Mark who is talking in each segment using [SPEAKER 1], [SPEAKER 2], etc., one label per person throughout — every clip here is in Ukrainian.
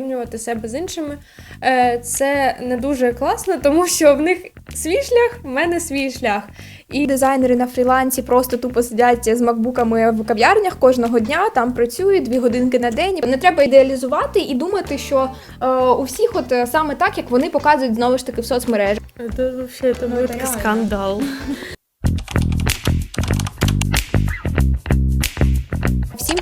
[SPEAKER 1] порівнювати себе з іншими. Е, Це не дуже класно, тому що в них свій шлях, в мене свій шлях.
[SPEAKER 2] І дизайнери на фрілансі просто тупо сидять з макбуками в кав'ярнях кожного дня, там працюють дві годинки на день. Не треба ідеалізувати і думати, що е, у всіх от е, саме так, як вони показують знову ж таки в соцмережах.
[SPEAKER 1] Це взагалі це
[SPEAKER 2] Ну,
[SPEAKER 1] скандал.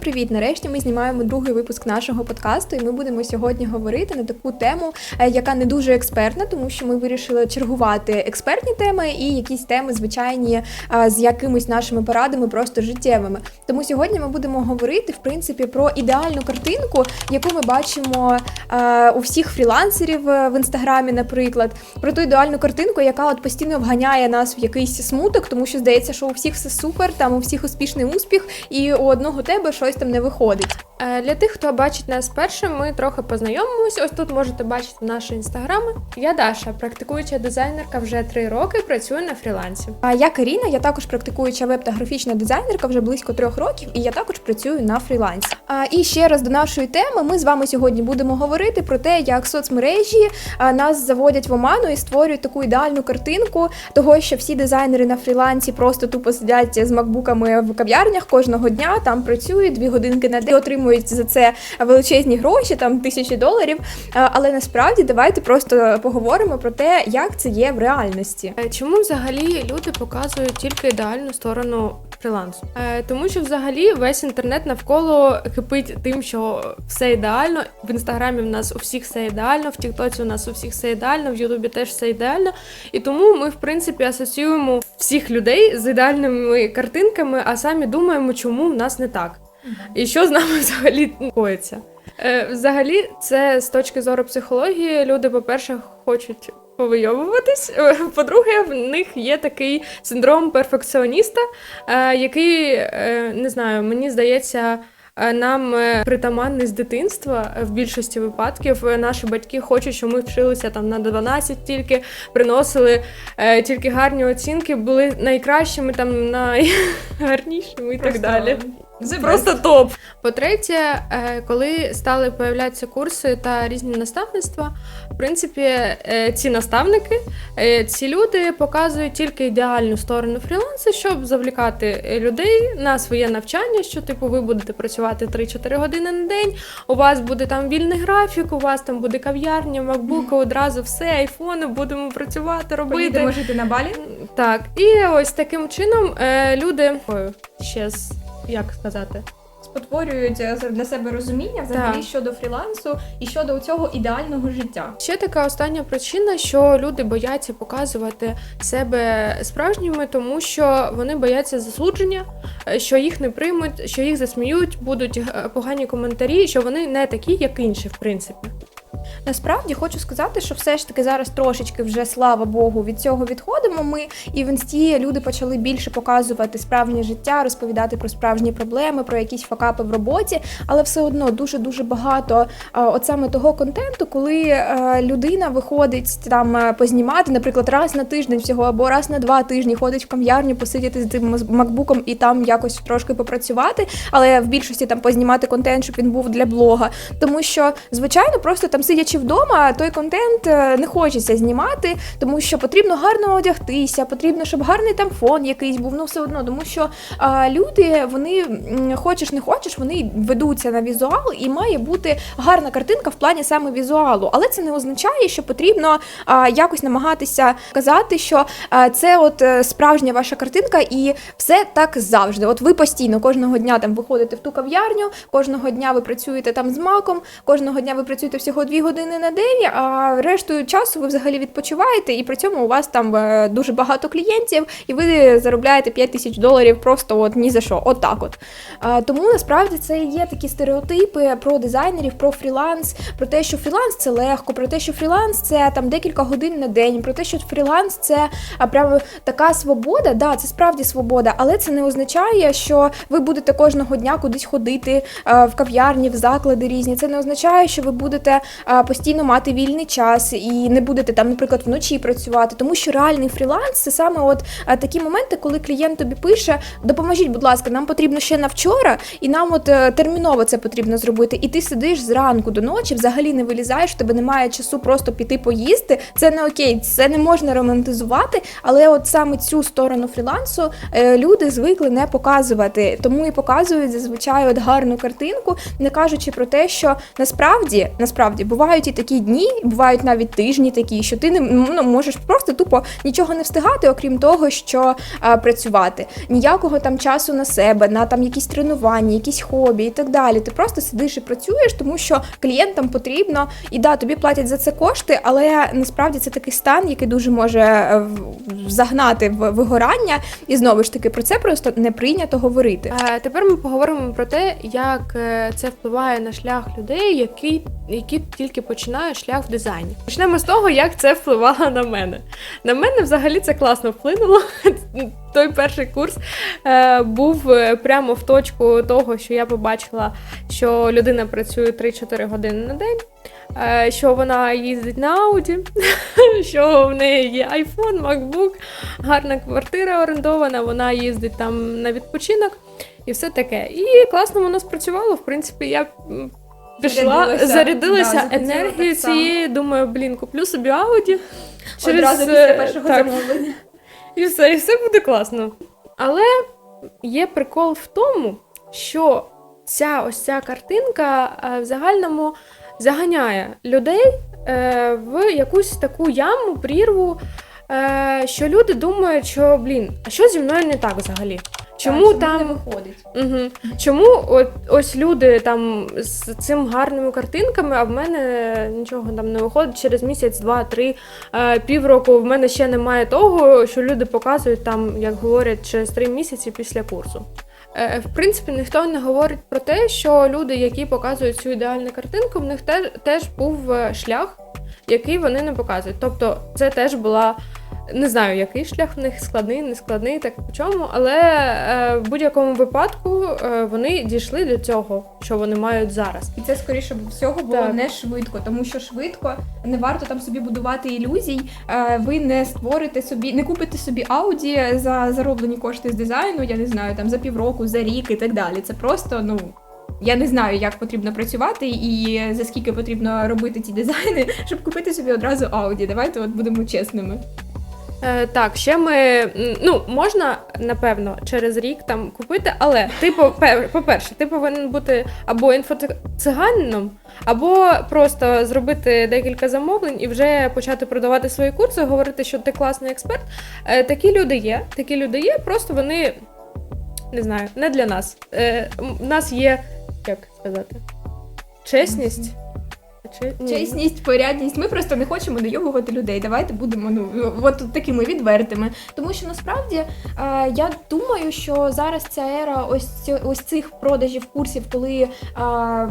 [SPEAKER 2] Привіт! Нарешті ми знімаємо другий випуск нашого подкасту, і ми будемо сьогодні говорити на таку тему, е, яка не дуже експертна, тому що ми вирішили чергувати експертні теми і якісь теми звичайні е, з якимись нашими порадами, просто життєвими. Тому сьогодні ми будемо говорити в принципі про ідеальну картинку, яку ми бачимо е, у всіх фрілансерів в інстаграмі, наприклад, про ту ідеальну картинку, яка от постійно вганяє нас в якийсь смуток, тому що здається, що у всіх все супер, там у всіх успішний успіх, і у одного тебе щось там не виходить.
[SPEAKER 1] Е, Для тих, хто бачить нас першим, ми трохи познайомимось. Ось тут можете бачити наші інстаграми. Я Даша, практикуюча дизайнерка вже три роки, працюю на фрілансі.
[SPEAKER 2] А я Каріна, я також практикуюча веб та графічна дизайнерка вже близько трьох років, і я також працюю на фрілансі. А і ще раз до нашої теми. Ми з вами сьогодні будемо говорити про те, як соцмережі нас заводять в оману і створюють таку ідеальну картинку того, що всі дизайнери на фрілансі просто тупо сидять з макбуками в кав'ярнях кожного дня, там працюють дві годинки на день, отримують за це величезні гроші, там тисячі доларів. Але насправді давайте просто поговоримо про те, як це є в реальності.
[SPEAKER 1] Е, Чому взагалі люди показують тільки ідеальну сторону фрілансу? Е, Тому що взагалі весь інтернет навколо кипить тим, що все ідеально. В інстаграмі в нас у всіх все ідеально, в Тіктоці у нас у всіх все ідеально, в Ютубі теж все ідеально. І тому ми, в принципі, асоціюємо всіх людей з ідеальними картинками, а самі думаємо, чому в нас не так. І що з нами взагалі коїться. Е, Взагалі, це з точки зору психології, люди, по-перше, хочуть повийовуватись. Е, По-друге, в них є такий синдром перфекціоніста, е, який, не знаю, мені здається. Нам притаманний з дитинства в більшості випадків наші батьки хочуть, щоб ми вчилися там на 12 тільки, приносили е, тільки гарні оцінки, були найкращими, там найгарнішими і так далі. Це просто топ. По-третє, е, коли стали появлятися курси та різні наставництва, в принципі, е, ці наставники, е, ці люди показують тільки ідеальну сторону фрілансу, щоб завлікати людей на своє навчання, що типу ви будете працювати 3-4 години на день, у вас буде там вільний графік, у вас там буде кав'ярня, макбуки, одразу все, айфони, будемо працювати, робити.
[SPEAKER 2] Поїдемо жити на балі.
[SPEAKER 1] Так, і ось таким чином люди ще з як сказати.
[SPEAKER 2] спотворюють для себе розуміння взагалі
[SPEAKER 1] Так.
[SPEAKER 2] щодо фрілансу і щодо цього ідеального життя.
[SPEAKER 1] Ще така остання причина, що люди бояться показувати себе справжніми, тому що вони бояться засудження, е, що їх не приймуть, що їх засміють, будуть е, погані коментарі, що вони не такі, як інші, в принципі.
[SPEAKER 2] Насправді хочу сказати, що все ж таки зараз трошечки вже слава Богу від цього відходимо. Ми і в інсті люди почали більше показувати справжнє життя, розповідати про справжні проблеми, про якісь факапи в роботі, але все одно дуже дуже багато от саме того контенту, коли е, людина виходить там е, познімати, наприклад, раз на тиждень всього або раз на два тижні ходить в кам'ярню, посидіти з тим макбуком і там якось трошки попрацювати, але в більшості там познімати контент, щоб він був для блога. Тому що, звичайно, просто там сидячи вдома, той контент е, не хочеться знімати, тому що потрібно гарно одягтися, потрібно, щоб гарний там фон якийсь був. Ну все одно, тому що а, люди, вони хочеш не хочеш, вони ведуться на візуал, і має бути гарна картинка в плані саме візуалу. Але це не означає, що потрібно а, якось намагатися казати, що а, це от е, справжня ваша картинка, і все так завжди. От ви постійно кожного дня там виходите в ту кав'ярню, кожного дня ви працюєте там з маком, кожного дня ви працюєте всього дві години на день, а рештою часу ви взагалі відпочиваєте, і при цьому у вас там е, дуже багато клієнтів, і ви заробляєте 5 тисяч доларів просто от ні за що, отак от. А, тому насправді це є такі стереотипи про дизайнерів, про фріланс, про те, що фріланс це легко, про те, що фріланс це там декілька годин на день, про те, що фріланс це прямо така свобода. Да, це справді свобода, але це не означає, що ви будете кожного дня кудись ходити в кав'ярні, в заклади різні. Це не означає, що ви будете постійно постійно мати вільний час і не будете там, наприклад, вночі працювати, тому що реальний фріланс це саме от е, такі моменти, коли клієнт тобі пише: допоможіть, будь ласка, нам потрібно ще на вчора, і нам от е, терміново це потрібно зробити. І ти сидиш зранку до ночі, взагалі не вилізаєш, тебе немає часу просто піти поїсти. Це не окей, це не можна романтизувати. Але от саме цю сторону фрілансу е, люди звикли не показувати, тому і показують зазвичай от гарну картинку, не кажучи про те, що насправді насправді бувають і такі дні, бувають навіть тижні такі, що ти не ну, можеш просто тупо нічого не встигати, окрім того, що а, працювати. Ніякого там часу на себе, на там якісь тренування, якісь хобі і так далі. Ти просто сидиш і працюєш, тому що клієнтам потрібно, і да, тобі платять за це кошти, але насправді це такий стан, який дуже може е, загнати в вигорання. І знову ж таки про це просто не прийнято говорити.
[SPEAKER 1] Е, Тепер ми поговоримо про те, як е, це впливає на шлях людей, які, які тільки починають шлях в дизайні. Почнемо з того, як це впливало на мене. На мене взагалі це класно вплинуло. Той перший курс е, був е, прямо в точку того, що я побачила, що людина працює 3-4 години на день. е, Що вона їздить на Ауді, що в неї є iPhone, MacBook, гарна квартира орендована, вона їздить там на відпочинок і все таке. І класно воно спрацювало. В принципі, я пішла,
[SPEAKER 2] Зарядилася.
[SPEAKER 1] зарядилася
[SPEAKER 2] Да,
[SPEAKER 1] енергією цією. Думаю, блін, куплю собі Ауді.
[SPEAKER 2] Одразу
[SPEAKER 1] е,
[SPEAKER 2] після першого
[SPEAKER 1] так,
[SPEAKER 2] замовлення.
[SPEAKER 1] і все, і все буде класно. Але є прикол в тому, що ця ось ця картинка е, в загальному заганяє людей е, в якусь таку яму, прірву, е, що люди думають, що блін, а що зі мною не так взагалі? Чому
[SPEAKER 2] Так,
[SPEAKER 1] там
[SPEAKER 2] не виходить?
[SPEAKER 1] Угу. Чому от ось люди там з цим гарними картинками, а в мене нічого там не виходить через місяць, два, три, е, півроку. В мене ще немає того, що люди показують там, як говорять, через три місяці після курсу. Е, В принципі, ніхто не говорить про те, що люди, які показують цю ідеальну картинку, в них те- теж був е, шлях, який вони не показують. Тобто, це теж була. Не знаю, який шлях в них складний, не складний, так по чому, але е, в будь-якому випадку е, вони дійшли до цього, що вони мають зараз.
[SPEAKER 2] І це скоріше всього було
[SPEAKER 1] Так.
[SPEAKER 2] не швидко, тому що швидко не варто там собі будувати ілюзій. Е, Ви не створите собі, не купите собі ауді за зароблені кошти з дизайну, я не знаю, там за півроку, за рік і так далі. Це просто ну. Я не знаю, як потрібно працювати і за скільки потрібно робити ці дизайни, щоб купити собі одразу ауді. Давайте от будемо чесними.
[SPEAKER 1] Е, так, ще ми ну можна напевно через рік там купити, але ти по- по-перше, ти повинен бути або інфоциганином, або просто зробити декілька замовлень і вже почати продавати свої курси, говорити, що ти класний експерт. Е, такі люди є. Такі люди є, просто вони не знаю, не для нас. Е, у нас є як сказати, чесність. Чи- ні.
[SPEAKER 2] Чесність, порядність. Ми просто не хочемо найобувати людей. Давайте будемо ну от такими відвертими. Тому що насправді е, я думаю, що зараз ця ера ось ось цих продажів курсів, коли е,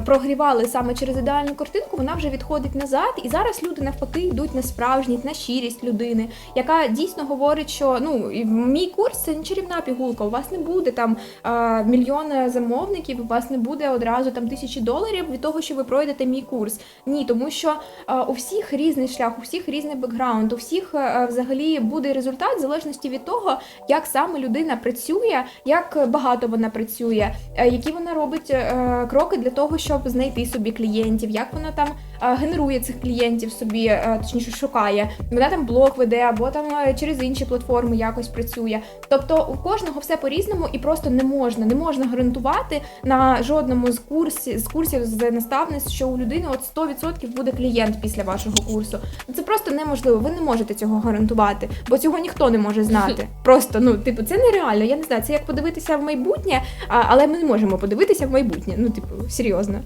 [SPEAKER 2] прогрівали саме через ідеальну картинку, вона вже відходить назад. І зараз люди навпаки йдуть на справжність, на щирість людини, яка дійсно говорить, що ну мій курс це не чарівна пігулка. У вас не буде там е, мільйона замовників, у вас не буде одразу там тисячі доларів від того, що ви пройдете мій курс. Ні, тому що е, у всіх різний шлях, у всіх різний бекграунд, у всіх е, взагалі буде результат в залежності від того, як саме людина працює, як багато вона працює, е, які вона робить е, кроки для того, щоб знайти собі клієнтів, як вона там е, генерує цих клієнтів собі, е, точніше шукає. Вона там блог веде або там е, через інші платформи якось працює. Тобто у кожного все по-різному і просто не можна, не можна гарантувати на жодному з курсів з курсів з наставництв, що у людини от 100% буде клієнт після вашого курсу. Це просто неможливо. Ви не можете цього гарантувати, бо цього ніхто не може знати. Просто ну, типу, це нереально. Я не знаю, це як подивитися в майбутнє, але ми не можемо подивитися в майбутнє. Ну, типу, серйозно.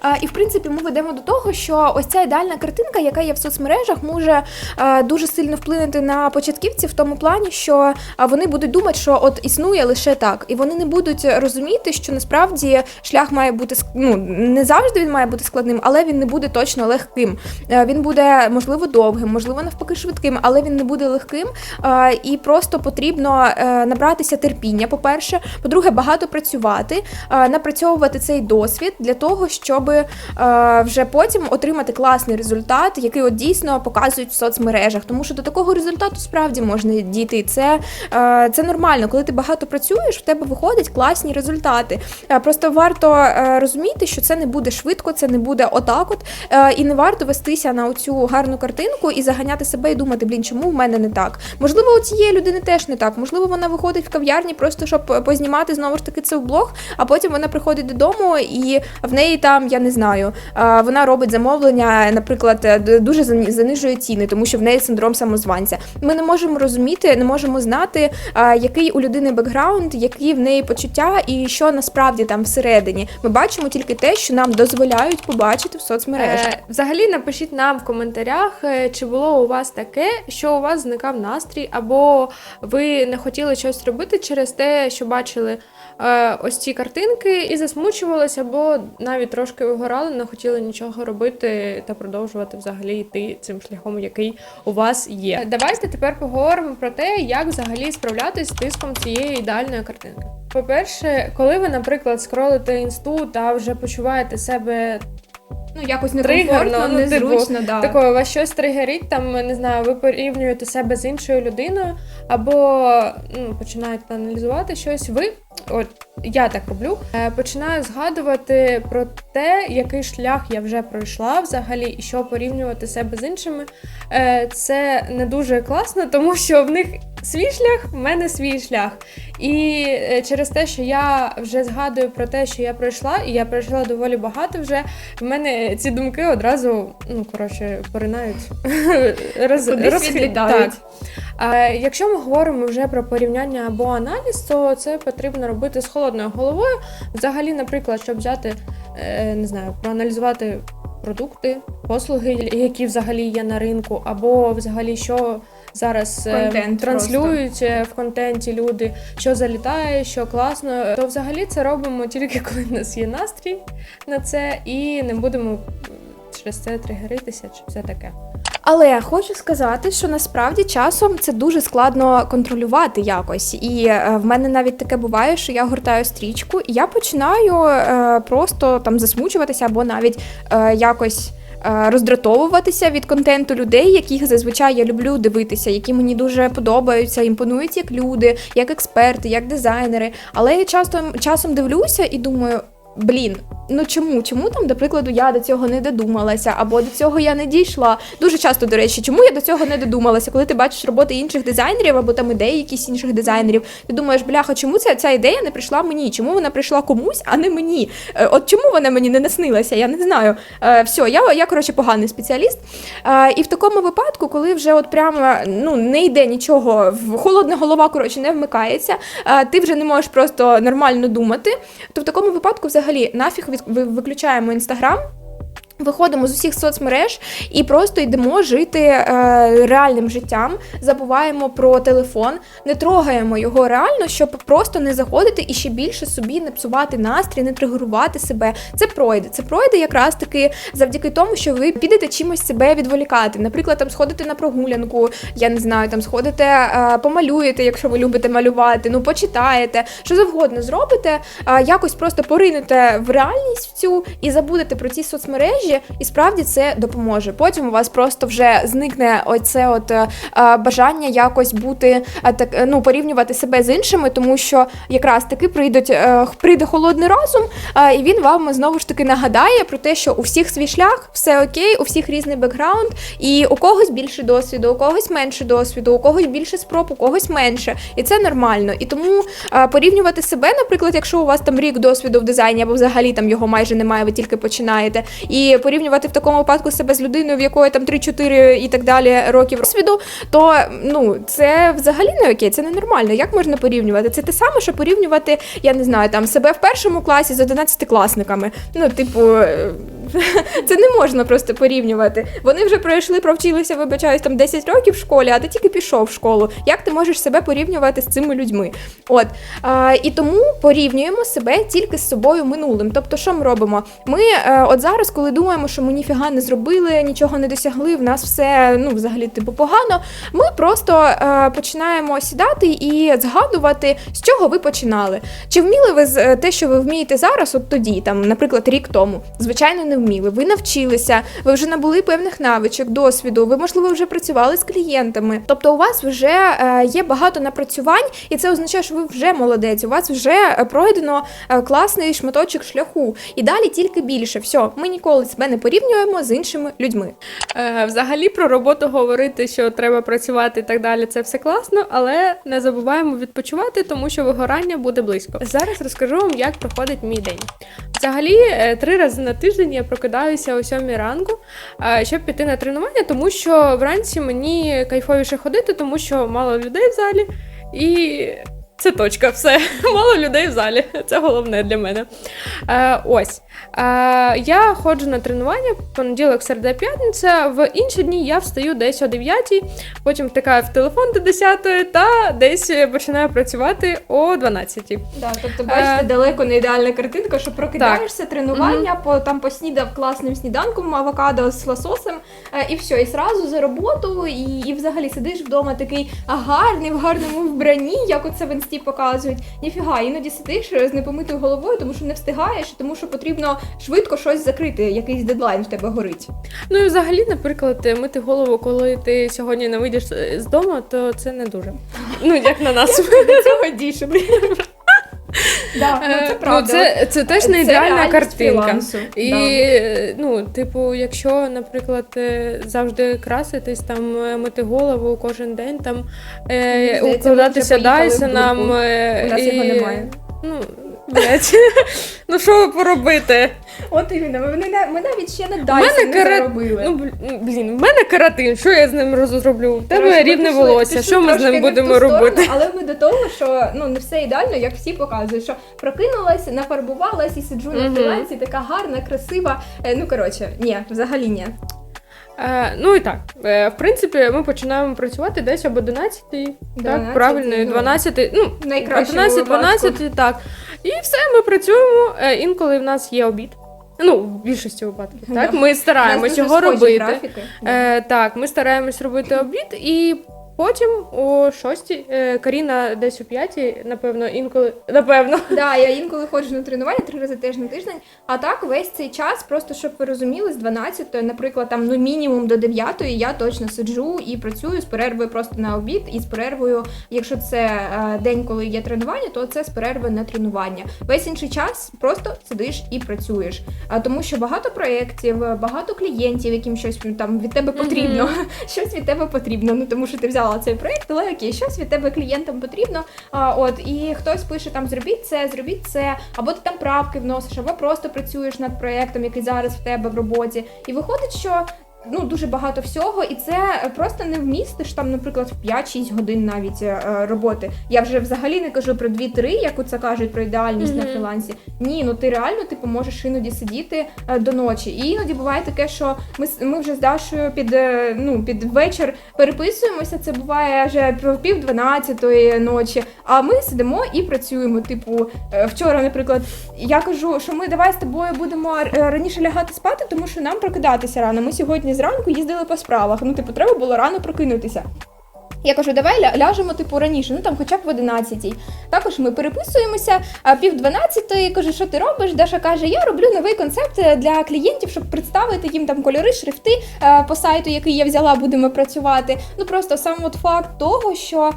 [SPEAKER 2] А, і в принципі, ми ведемо до того, що ось ця ідеальна картинка, яка є в соцмережах, може дуже сильно вплинути на початківців в тому плані, що вони будуть думати, що от існує лише так, і вони не будуть розуміти, що насправді шлях має бути ну, не завжди він має бути складним, але він не буде точно легким. Е, Він буде можливо довгим, можливо, навпаки, швидким, але він не буде легким. Е, І просто потрібно е, набратися терпіння. По-перше, по-друге, багато працювати, е, напрацьовувати цей досвід для того, щоб е, вже потім отримати класний результат, який от дійсно показують в соцмережах. Тому що до такого результату справді можна дійти. Це, е, це нормально. Коли ти багато працюєш, в тебе виходять класні результати. Е, Просто варто е, розуміти, що це не буде швидко, це не буде отак, от е, і не варто вестися на оцю гарну картинку і заганяти себе і думати, блін, чому в мене не так? Можливо, у цієї людини теж не так. Можливо, вона виходить в кав'ярні просто щоб познімати знову ж таки це в блог, а потім вона приходить додому і в неї там, я не знаю, вона робить замовлення, наприклад, е, дуже занижує ціни, тому що в неї синдром самозванця. Ми не можемо розуміти, не можемо знати, який у людини бекграунд, які в неї почуття і що насправді там всередині. Ми бачимо тільки те, що нам дозволяють побачити в соцмережах.
[SPEAKER 1] Е, взагалі напишіть нам в коментарях, е, чи було у вас таке, що у вас зникав настрій, або ви не хотіли щось робити через те, що бачили ось ці картинки, і засмучувалися, або навіть трошки вигорали, не хотіли нічого робити та продовжувати взагалі йти цим шляхом, який у вас є. Давайте тепер поговоримо про те, як взагалі справлятись з тиском цієї ідеальної картинки. По-перше, коли ви, наприклад, скролите інсту та вже почуваєте себе
[SPEAKER 2] Ну якось некомфортно,
[SPEAKER 1] ну, типу,
[SPEAKER 2] незручно, да.
[SPEAKER 1] Такого вас щось тригерить, там не знаю, ви порівнюєте себе з іншою людиною, або ну, починаєте аналізувати щось. Ви, от я так роблю, е, починаю згадувати про те, який шлях я вже пройшла взагалі, і що порівнювати себе з іншими. Е, Це не дуже класно, тому що в них свій шлях, в мене свій шлях. І е, через те, що я вже згадую про те, що я пройшла, і я пройшла доволі багато вже. В мене ці думки одразу, ну коротше, поринають роз. Так. А якщо ми говоримо вже про порівняння або аналіз, то це потрібно робити з холодною головою. Взагалі, наприклад, щоб взяти, е, не знаю, проаналізувати продукти, послуги, які взагалі є на ринку, або взагалі що. Зараз е,
[SPEAKER 2] Контент
[SPEAKER 1] транслюють е, в контенті люди, що залітає, що класно. То взагалі це робимо тільки коли в нас є настрій на це, і не будемо через це тригеритися чи все таке.
[SPEAKER 2] Але хочу сказати, що насправді часом це дуже складно контролювати якось. І е, в мене навіть таке буває, що я гортаю стрічку, і я починаю е, просто там засмучуватися або навіть е, якось. Роздратовуватися від контенту людей, яких зазвичай я люблю дивитися, які мені дуже подобаються, імпонують як люди, як експерти, як дизайнери. Але я часто часом дивлюся і думаю: блін, ну чому? Чому там, до прикладу, я до цього не додумалася, або до цього я не дійшла? Дуже часто, до речі, чому я до цього не додумалася? Коли ти бачиш роботи інших дизайнерів або там ідеї якісь інших дизайнерів, ти думаєш, бляха, чому ця, ця ідея не прийшла мені? Чому вона прийшла комусь, а не мені? Е, От чому вона мені не наснилася? Я не знаю. Е, Все, я, я коротше поганий спеціаліст. Е, І в такому випадку, коли вже от прямо ну не йде нічого, холодна голова коротше не вмикається, ти вже не можеш просто нормально думати, то в такому випадку взагалі нафіг від, виключаємо інстаграм. Виходимо з усіх соцмереж і просто йдемо жити е, реальним життям, забуваємо про телефон, не трогаємо його реально, щоб просто не заходити і ще більше собі не псувати настрій, не тригерувати себе. Це пройде. Це пройде якраз таки завдяки тому, що ви підете чимось себе відволікати. Наприклад, там сходите на прогулянку, я не знаю, там сходите, е, помалюєте, якщо ви любите малювати, ну почитаєте, що завгодно зробите, е, якось просто поринете в реальність в цю і забудете про ці соцмережі, і справді це допоможе. Потім у вас просто вже зникне оце от е, е, бажання якось бути е, так, ну порівнювати себе з іншими, тому що якраз таки прийдуть, прийде холодний розум, і він вам знову ж таки нагадає про те, що у всіх свій шлях, все окей, у всіх різний бекграунд, і у когось більше досвіду, у когось менше досвіду, у когось більше спроб, у когось менше. І це нормально. І тому порівнювати себе, наприклад, якщо у вас там рік досвіду в дизайні, або взагалі там його майже немає, ви тільки починаєте, і порівнювати в такому випадку себе з людиною, в якої там 3-4 і так далі років досвіду, то ну це взагалі не окей, це ненормально. Як можна порівнювати? Це те саме, що порівнювати, я не знаю, там себе в першому класі з 11-класниками. Ну, типу, це не можна просто порівнювати. Вони вже пройшли, провчилися, вибачаюсь, там 10 років в школі, а ти тільки пішов в школу. Як ти можеш себе порівнювати з цими людьми? От а, і тому порівнюємо себе тільки з собою минулим. Тобто, що ми робимо? Ми е, от зараз, коли думаємо, що ми ніфіга не зробили, нічого не досягли, в нас все ну взагалі типу погано. Ми просто е, починаємо сідати і згадувати, з чого ви починали. Чи вміли ви з е, те, що ви вмієте зараз, от тоді, там, наприклад, рік тому? Звичайно, не вміли. Ви навчилися, ви вже набули певних навичок, досвіду. Ви, можливо, вже працювали з клієнтами. Тобто, у вас вже е, є багато напрацювань, і це означає, що ви вже молодець. У вас вже пройдено е, класний шматочок шляху. І далі тільки більше. Все, ми ніколи себе не порівнюємо з іншими людьми.
[SPEAKER 1] Е, взагалі про роботу говорити, що треба працювати і так далі, це все класно, але не забуваємо відпочивати, тому що вигорання буде близько. Зараз розкажу вам, як проходить мій день. Взагалі, е, три рази на тиждень я прокидаюся о сьомій ранку, е, щоб піти на тренування, тому що вранці мені кайфовіше ходити, тому що мало людей в залі і. Це точка, все. Мало людей в залі. Це головне для мене. Е, ось. Е, я ходжу на тренування понеділок, середа, п'ятниця. В інші дні я встаю десь о 9, потім втикаю в телефон до 10 та десь починаю працювати о 12.
[SPEAKER 2] Да, тобто,
[SPEAKER 1] бачите, Е,
[SPEAKER 2] далеко не ідеальна картинка, що прокидаєшся, тренування, по там поснідав класним сніданком, авокадо з лососем, е, і все, і зразу за роботу, і, і взагалі сидиш вдома такий гарний, в гарному вбранні, як оце в інсті показують. Ніфіга, іноді сидиш з непомитою головою, тому що не встигаєш, тому що потрібно швидко щось закрити, якийсь дедлайн в тебе горить.
[SPEAKER 1] Ну і взагалі, наприклад, мити голову, коли ти сьогодні не вийдеш з дому, то це не дуже. Ну, як на нас.
[SPEAKER 2] До цього дійшли. Ну, це
[SPEAKER 1] Е,
[SPEAKER 2] правда.
[SPEAKER 1] це, це теж не ідеальна картинка. І е, ну, типу, якщо, наприклад, е, завжди краситись, там е, мити голову кожен день, там е, укладатися Дайсоном. Е,
[SPEAKER 2] У нас його немає.
[SPEAKER 1] Ну, блядь. ну що ви поробити?
[SPEAKER 2] От іменно, ми, не- ми навіть ще не
[SPEAKER 1] мене
[SPEAKER 2] Dyson не
[SPEAKER 1] кара-
[SPEAKER 2] заробили.
[SPEAKER 1] Ну, бл- блін, в мене каратин, що я з ним розроблю? В тебе
[SPEAKER 2] Коротше, ми
[SPEAKER 1] рівне
[SPEAKER 2] пішли-
[SPEAKER 1] волосся,
[SPEAKER 2] пішли
[SPEAKER 1] що ми з
[SPEAKER 2] трошки
[SPEAKER 1] ним
[SPEAKER 2] в ту
[SPEAKER 1] будемо
[SPEAKER 2] сторону,
[SPEAKER 1] робити?
[SPEAKER 2] Але ми до того, що ну не все ідеально, як всі показують, що прокинулась, нафарбувалась і сиджу на
[SPEAKER 1] Мгм.
[SPEAKER 2] фрілансі, така гарна, красива. Е, Ну коротше, ні, взагалі ні.
[SPEAKER 1] Е, ну і так, е, в принципі, ми починаємо працювати десь об 11, так,
[SPEAKER 2] 12,
[SPEAKER 1] правильно,
[SPEAKER 2] ну,
[SPEAKER 1] 12, ну,
[SPEAKER 2] найкращому
[SPEAKER 1] 11, 12, так. І все, ми працюємо. Е, інколи в нас є обід. Ну, в більшості випадків, так? Ми
[SPEAKER 2] стараємося
[SPEAKER 1] стараємось його робити. Е, так, ми стараємось робити обід і. Потім о 6, е, Каріна десь о 5, напевно, інколи. Напевно.
[SPEAKER 2] Да, я інколи ходжу на тренування три рази теж на тиждень. А так весь цей час, просто щоб ви розуміли, з 12, наприклад, там ну мінімум до 9 я точно сиджу і працюю з перервою просто на обід, і з перервою, якщо це е, день, коли є тренування, то це з перерви на тренування. Весь інший час просто сидиш і працюєш. А тому, що багато проєктів, багато клієнтів, яким щось там від тебе потрібно, щось від тебе потрібно. Ну тому що ти взяла цей проєкт, але окей, щось від тебе клієнтам потрібно. А, от і хтось пише там зробіть це, зробіть це, або ти там правки вносиш, або просто працюєш над проєктом, який зараз в тебе в роботі. І виходить, що. Ну, дуже багато всього, і це просто не вмістиш там, наприклад, в 5-6 годин навіть е, роботи. Я вже взагалі не кажу про 2-3, як це кажуть про ідеальність на
[SPEAKER 1] Мгм.
[SPEAKER 2] фрілансі. Ні, ну ти реально типу можеш іноді сидіти е, до ночі. І іноді буває таке, що ми, ми вже з Дашою під е, ну під вечір переписуємося. Це буває вже в пів дванадцятої ночі. А ми сидимо і працюємо. Типу, вчора, наприклад, я кажу, що ми давай з тобою будемо раніше лягати спати, тому що нам прокидатися рано. Ми сьогодні зранку їздили по справах. Ну, типу, треба було рано прокинутися. Я кажу, давай ляжемо типу раніше, ну там хоча б в 11 Також ми переписуємося, а пів 12 кажу, що ти робиш? Даша каже, я роблю новий концепт е, для клієнтів, щоб представити їм там кольори, шрифти е, по сайту, який я взяла, будемо працювати. Ну просто сам от факт того, що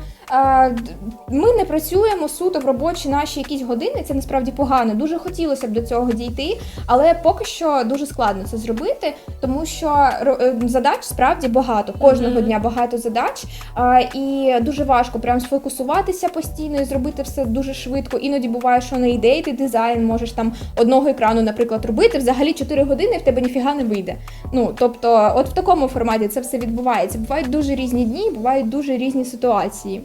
[SPEAKER 2] ми не працюємо суто в робочі наші якісь години. Це насправді погано. Дуже хотілося б до цього дійти, але поки що дуже складно це зробити, тому що е, задач справді багато. Кожного
[SPEAKER 1] Мгм.
[SPEAKER 2] дня багато задач. І дуже важко прям сфокусуватися постійно і зробити все дуже швидко. Іноді буває, що на ідеї ти дизайн можеш там одного екрану, наприклад, робити. Взагалі 4 години в тебе ніфіга не вийде. Ну тобто, от в такому форматі це все відбувається. Бувають дуже різні дні, бувають дуже різні ситуації.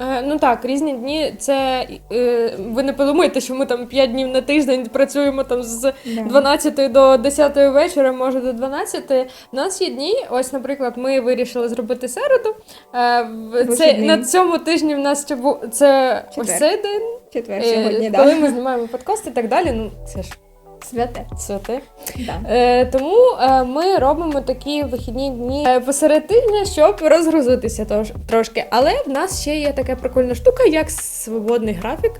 [SPEAKER 1] Е, ну так, різні дні. Це е, ви не подумайте, що ми там 5 днів на тиждень працюємо там з 12 до 10 вечора, може до 12. У нас є дні. Ось, наприклад, ми вирішили зробити середу. Е, це, на цьому тижні в нас був це ось цей день,
[SPEAKER 2] Четвер
[SPEAKER 1] е,
[SPEAKER 2] сьогодні,
[SPEAKER 1] коли
[SPEAKER 2] да.
[SPEAKER 1] ми знімаємо подкаст і так далі. Ну це ж
[SPEAKER 2] Святе.
[SPEAKER 1] святе.
[SPEAKER 2] Да.
[SPEAKER 1] Е, тому е, ми робимо такі вихідні дні е, посеред тижня, щоб розгрузитися тож, трошки. Але в нас ще є така прикольна штука, як свободний графік.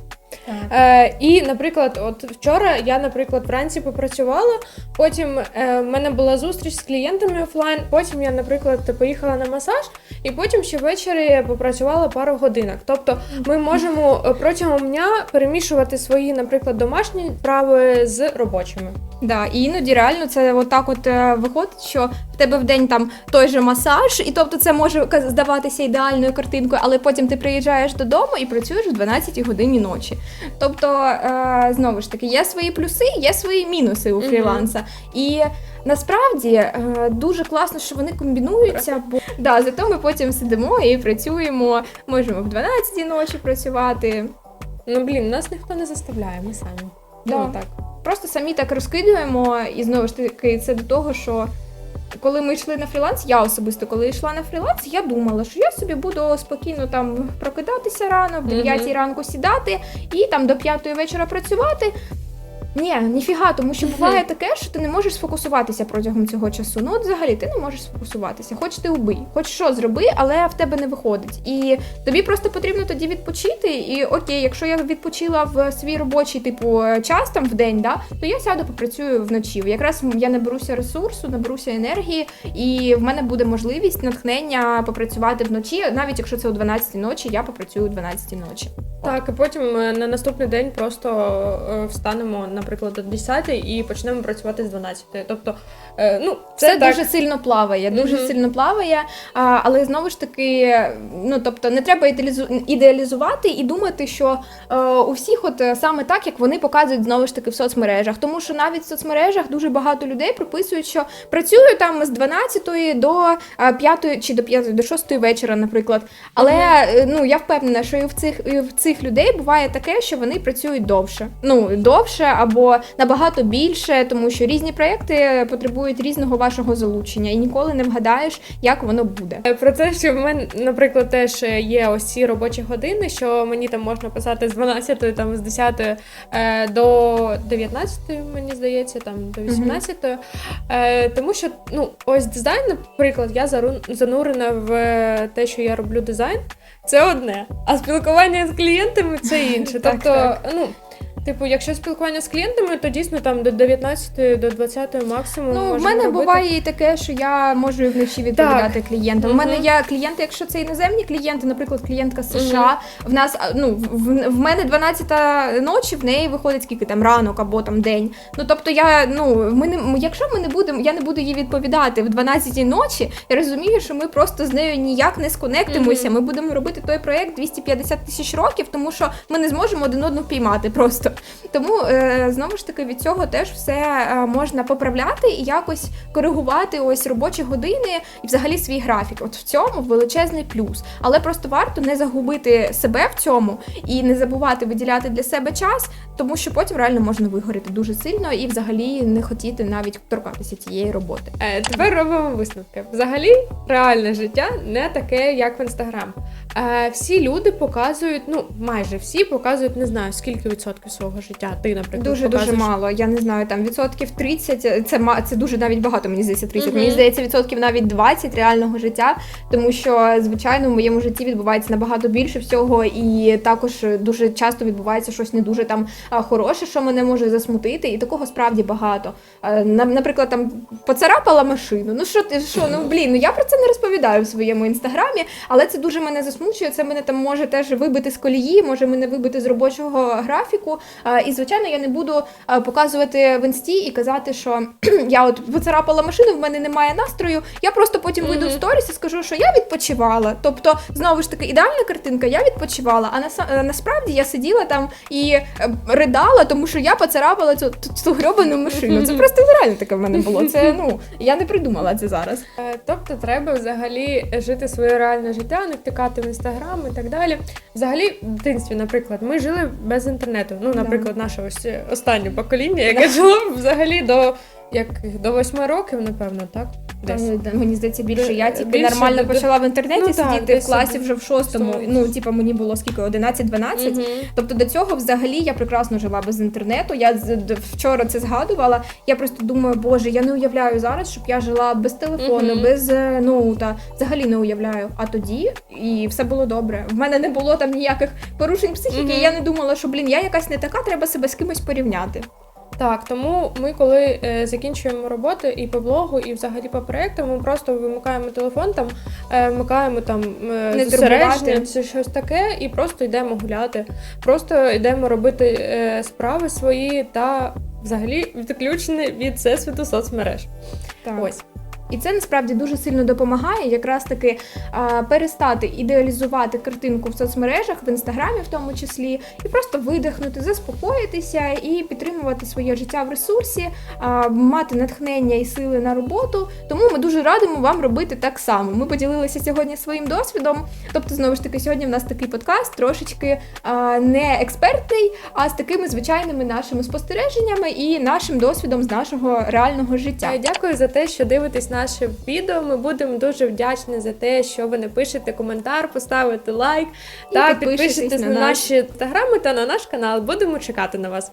[SPEAKER 1] Е, і, наприклад, от вчора я, наприклад, вранці попрацювала, потім е, в мене була зустріч з клієнтами офлайн, потім я, наприклад, поїхала на масаж, і потім ще ввечері попрацювала пару годинок. Тобто ми можемо е, протягом дня перемішувати свої, наприклад, домашні справи з робочими.
[SPEAKER 2] Да, і іноді реально це отак от е, виходить, що в тебе в день там той же масаж, і тобто це може здаватися ідеальною картинкою, але потім ти приїжджаєш додому і працюєш в 12 годині ночі. Тобто, е, знову ж таки, є свої плюси, є свої мінуси у фріланса. І насправді е, дуже класно, що вони комбінуються, бо да, зато ми потім сидимо і працюємо, можемо в 12 ночі працювати.
[SPEAKER 1] Ну блін, нас ніхто не заставляє, ми самі.
[SPEAKER 2] Да.
[SPEAKER 1] Ну так.
[SPEAKER 2] просто самі так розкидуємо, і знову ж таки, це до того, що коли ми йшли на фріланс, я особисто, коли йшла на фріланс, я думала, що я собі буду спокійно там прокидатися рано, в 9
[SPEAKER 1] Мгм.
[SPEAKER 2] ранку сідати і там до 5 вечора працювати. Ні, ніфіга, тому що буває таке, що ти не можеш сфокусуватися протягом цього часу. Ну, от взагалі, ти не можеш сфокусуватися. Хоч ти убий, хоч що зроби, але в тебе не виходить. І тобі просто потрібно тоді відпочити. І окей, якщо я відпочила в свій робочий типу час там в день, да, то я сяду попрацюю вночі. Якраз я наберуся ресурсу, наберуся енергії, і в мене буде можливість натхнення попрацювати вночі, навіть якщо це о 12 ночі, я попрацюю о 12 ночі.
[SPEAKER 1] Так, і потім е, на наступний день просто е, встанемо, наприклад, о 10 і почнемо працювати з 12. Тобто, е, ну, це,
[SPEAKER 2] Це
[SPEAKER 1] так.
[SPEAKER 2] дуже сильно плаває, дуже
[SPEAKER 1] Мгм.
[SPEAKER 2] сильно плаває. Але знову ж таки, ну тобто, не треба ідеалізувати і думати, що е, у всіх от е, саме так, як вони показують знову ж таки в соцмережах. Тому що навіть в соцмережах дуже багато людей прописують, що працюю там з 12 до е, 5 чи до 5 до 6 вечора, наприклад. Але е, ну я впевнена, що і в цих і в цих людей буває таке, що вони працюють довше. Ну довше або набагато більше, тому що різні проекти потребують різного вашого залучення, і ніколи не вгадаєш, як воно буде.
[SPEAKER 1] Е, Про те, що в мене, наприклад, теж є ось ці робочі години, що мені там можна писати з 12 там з 10 е, до 19, мені здається, там до 18. Е, тому що ну ось дизайн, наприклад, я занурена в те, що я роблю дизайн. Це одне, а спілкування з клієнтами це інше.
[SPEAKER 2] Так,
[SPEAKER 1] тобто,
[SPEAKER 2] так.
[SPEAKER 1] ну. Типу, якщо спілкування з клієнтами, то дійсно там до 19 до 20 максимум.
[SPEAKER 2] Ну, в мене
[SPEAKER 1] робити.
[SPEAKER 2] буває і таке, що я можу і вночі відповідати клієнтам. У мене є клієнти, якщо це іноземні клієнти, наприклад, клієнтка з США. В нас ну в, в мене 12 ночі, в неї виходить скільки там ранок або там день. Ну тобто, я ну ми не якщо ми не будемо, я не буду їй відповідати в 12 ночі. Я розумію, що ми просто з нею ніяк не сконектимося. Ми будемо робити той проект 250 тисяч років, тому що ми не зможемо один одного піймати просто. Тому е, знову ж таки від цього теж все е, можна поправляти і якось коригувати ось робочі години і взагалі свій графік. От в цьому величезний плюс. Але просто варто не загубити себе в цьому і не забувати виділяти для себе час, тому що потім реально можна вигоріти дуже сильно і взагалі не хотіти навіть торкатися цієї роботи.
[SPEAKER 1] Е, тепер робимо висновки. Взагалі, реальне життя не таке, як в інстаграм. Е, всі люди показують, ну майже всі показують, не знаю скільки відсотків свого життя. Ти, наприклад,
[SPEAKER 2] Дуже дуже мало. Я не знаю, там відсотків 30, це ма- це дуже навіть багато. Мені здається, 30. Мені здається, відсотків навіть 20 реального життя, тому що звичайно в моєму житті відбувається набагато більше всього, і також дуже часто відбувається щось не дуже там хороше, що мене може засмутити, і такого справді багато. Е, Наприклад, там поцарапала машину. Ну що ти що? Ну блін, ну я про це не розповідаю в своєму інстаграмі, але це дуже мене засмучує. Це мене там може теж вибити з колії, може мене вибити з робочого графіку. І звичайно, я не буду показувати в інсті і казати, що я от поцарапала машину, в мене немає настрою. Я просто потім вийду в сторіс і скажу, що я відпочивала. Тобто, знову ж таки, ідеальна картинка, я відпочивала. А е, насправді я сиділа там і е, ридала, тому що я поцарапала цю, цю, грьобану машину. Це просто реально таке в мене було. Це ну я не придумала це зараз.
[SPEAKER 1] Е, Тобто треба взагалі жити своє реальне життя, не втикати в інстаграм і так далі. Взагалі, в дитинстві, наприклад, ми жили без інтернету. Ну, наприклад, наше ось е, останнє покоління, яке жило взагалі до як до восьми років, напевно, так? Десь.
[SPEAKER 2] Та, мені здається, більше. Я тільки
[SPEAKER 1] Більше,
[SPEAKER 2] нормально почала в інтернеті
[SPEAKER 1] Ну, так,
[SPEAKER 2] сидіти в класі вже в шостому.
[SPEAKER 1] Сто.
[SPEAKER 2] Ну, типа, мені було скільки 11-12.
[SPEAKER 1] Мгм.
[SPEAKER 2] Тобто до цього взагалі я прекрасно жила без інтернету. Я вчора це згадувала. Я просто думаю, боже, я не уявляю зараз, щоб я жила без телефону,
[SPEAKER 1] Мгм.
[SPEAKER 2] без е, ноута. Взагалі не уявляю. А тоді і все було добре. В мене не було там ніяких порушень психіки. І Я не думала, що блін, я якась не така, треба себе з кимось порівняти.
[SPEAKER 1] Так, тому ми, коли е, закінчуємо роботу і по блогу, і взагалі по проекту, ми просто вимикаємо телефон, там е, вмикаємо там е,
[SPEAKER 2] Не
[SPEAKER 1] зосередження
[SPEAKER 2] турбувати.
[SPEAKER 1] чи щось таке, і просто йдемо гуляти. Просто йдемо робити е, справи свої та взагалі відключені від всесвіту соцмереж.
[SPEAKER 2] Так.
[SPEAKER 1] Ось.
[SPEAKER 2] І це насправді дуже сильно допомагає якраз таки а, перестати ідеалізувати картинку в соцмережах, в інстаграмі в тому числі, і просто видихнути, заспокоїтися і підтримувати своє життя в ресурсі, а, мати натхнення і сили на роботу. Тому ми дуже радимо вам робити так само. Ми поділилися сьогодні своїм досвідом. Тобто, знову ж таки, сьогодні в нас такий подкаст трошечки а, не експертний, а з такими звичайними нашими спостереженнями і нашим досвідом з нашого реального життя.
[SPEAKER 1] Дякую за те, що дивитесь наше відео. Ми будемо дуже вдячні за те, що ви напишете коментар, поставите лайк
[SPEAKER 2] І
[SPEAKER 1] та
[SPEAKER 2] підпишетесь на
[SPEAKER 1] наші інстаграми та на наш канал. Будемо чекати на вас.